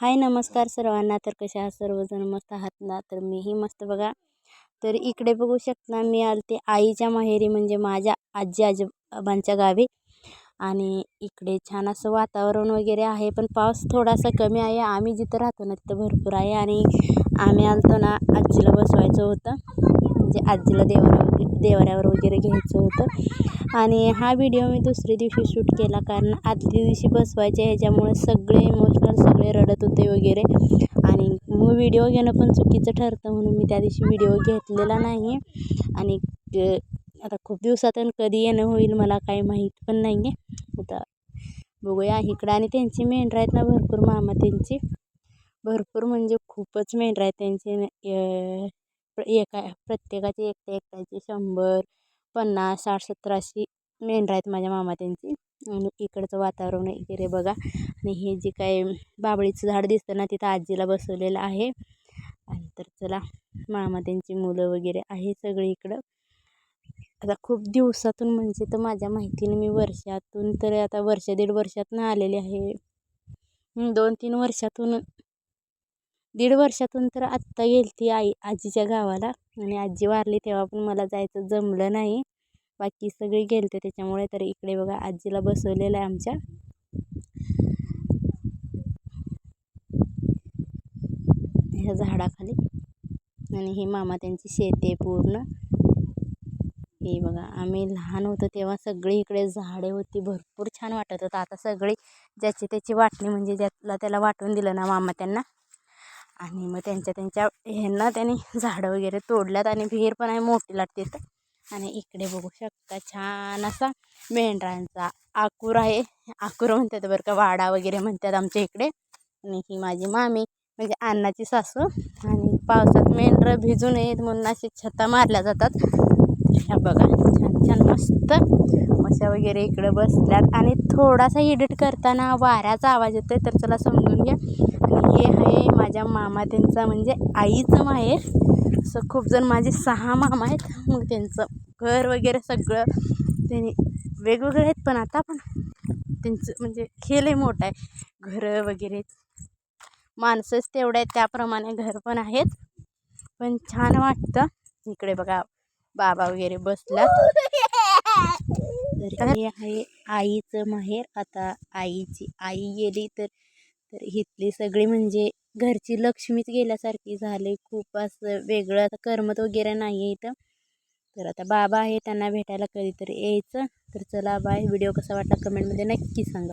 हाय नमस्कार सर्वांना. तर कशा आहात? सर्वजण मस्त आहात ना? तर मीही मस्त बघा. तर इकडे बघू शकता मी आलते आईच्या माहेरी म्हणजे माझ्या आजी आजोबांच्या गावी. आणि इकडे छान असं वातावरण वगैरे आहे पण पाऊस थोडासा कमी आहे. आम्ही जिथं राहतो ना तिथं भरपूर आहे. आणि आम्ही आलतो ना आजीला बसवायचं होतं. म्हणजे आजीला देवरा देवऱ्यावर वगैरे घ्यायचं होतं. आणि हा व्हिडिओ मी दुसऱ्या दिवशी शूट केला कारण आदल्या दिवशी बसवायचे ह्याच्यामुळे सगळे इमोशनल सगळे रडत होते वगैरे. आणि मग व्हिडिओ घेणं पण चुकीचं ठरतं म्हणून मी त्या दिवशी व्हिडिओ घेतलेला नाही. आणि आता खूप दिवसातून कधी येणं होईल मला काही माहीत पण नाही आहे आता बघूया इकडं. आणि त्यांची मेंढरं आहेत ना भरपूर मामा त्यांची. भरपूर म्हणजे खूपच मेंढरं आहेत त्यांची एका प्रत्येकाची एकट्या एकट्याची शंभर पन्नास साठ सत्तर अशी मेंढरं आहेत माझ्या मामा त्यांची. आणि इकडचं वातावरण वगैरे बघा. आणि हे जे काय बाबळीचं झाड दिसतं ना तिथं आजीला बसवलेलं आहे. आणि तर चला मामा त्यांची मुलं वगैरे आहे सगळी इकडं. आता खूप दिवसातून म्हणजे तर माझ्या माहितीने मी वर्षातून तर आता वर्ष दीड वर्षातून आलेले आहे. दोन तीन वर्षातून दीड वर्षातून तर आत्ता गेली ती आई आजीच्या गावाला. आणि आजी वारली तेव्हा पण मला जायचं जमलं नाही. बाकी सगळे होते त्याच्यामुळे तर इकडे बघा आजीला बसवलेलं आहे आमच्या. ह्या झाडाखाली. आणि हे मामा त्यांची शेती आहे पूर्ण. हे बघा आम्ही लहान होतो तेव्हा सगळी इकडे झाडे होती भरपूर छान वाटत होतं. आता सगळी ज्याची त्याची वाटणी म्हणजे ज्याला त्याला वाटून दिलं ना मामा त्यांना आणि मग त्यांच्या त्यांच्या ह्यांना त्यांनी झाडं वगैरे तोडल्यात आणि विहीर पण आहे मोठी लागते आणि इकडे बघू शकता छान असा मेंढरांचा आकूर आहे. आकूर म्हणतात बरं का वाडा वगैरे म्हणतात आमच्या इकडे. आणि ही माझी मामी म्हणजे अन्नाची सासू. आणि पावसात मेंढरं भिजू नयेत म्हणून अशी छता मारल्या जातात. ह्या बघा छान छान मस्त मशा वगैरे इकडं बसल्यात. आणि थोडासा एडिट करताना वाऱ्याचा आवाज येतो आहे तर चला समजून घ्या. आणि हे आहे माझ्या मामा त्यांचा म्हणजे आईचं माहेर. असं खूप जण माझे सहा मामा आहेत. मग त्यांचं घर वगैरे सगळं त्यांनी वेगवेगळे आहेत पण आता पण त्यांचं म्हणजे खेळ मोठं आहे. घरं वगैरे. माणसंच तेवढे आहेत त्याप्रमाणे घर पण आहेत. पण छान वाटतं. इकडे बघा बाबा वगैरे बसलात तर हे आहे आईचं माहेर. आता आईची आई गेली तर तर इथली सगळी म्हणजे घरची लक्ष्मीच गेल्यासारखी झाली. खूप असं वेगळं आता करमत वगैरे नाही आहे इथं. तर आता बाबा आहे त्यांना भेटायला कधीतरी यायचं. तर चला बाय. व्हिडिओ कसा वाटला कमेंटमध्ये नक्की सांगा.